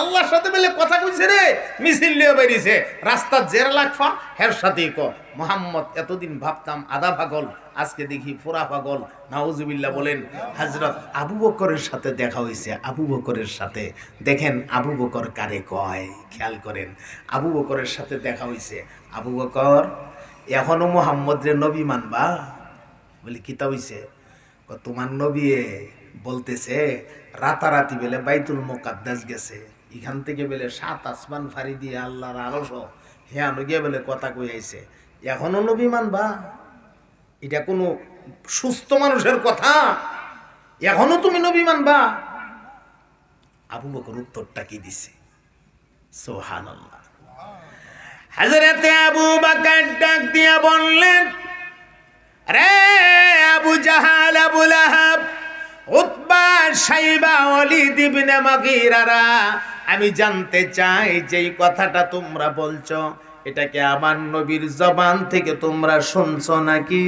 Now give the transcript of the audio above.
আল্লাহর সাথে বলে কথা কইছে রে, মিছিল লিয়ে বেরিয়েছে। রাস্তার জেরা লাগফা, হের সাথেই ক। মোহাম্মদ, এতদিন ভাবতাম আধা পাগল, আজকে দেখি পুরা পাগল। নাউজুবিল্লাহ বলেন হজরত আবু বকরের সাথে দেখা হয়েছে আবু বকরের সাথে। দেখেন আবু বকর কারে কয়, খেয়াল করেন। আবু বকরের সাথে দেখা হয়েছে আবু বকর, এখনও মোহাম্মদ রে নবী মানবা? বলি, কিতা হইছে? তোমার নবী বলতেছে, রাতারাতি বেলে বাইতুল মোকাদ্দাস গেছে। এখান থেকে বেলে, সাত আসমান ফাড়ি দিয়ে আল্লাহর আরশ। হ্যাঁ গিয়ে বলে, কথা কই আইছে? এখনও নবী মানবা? এটা কোনো সুস্থ মানুষের কথা? এখনও তুমি নবী মানবা? আবু বকর উত্তরটা কি দিছে? সোহান হাজরাতে আবু বাকার ডাক দিয়া বললেন, রে আবু জাহাল, আবু লাহাব সাইবা আমি জানতে চাই যেই কথাটা তোমরা বলছো এটাকে আমার নবীর জবান থেকে তোমরা শুনছো নাকি?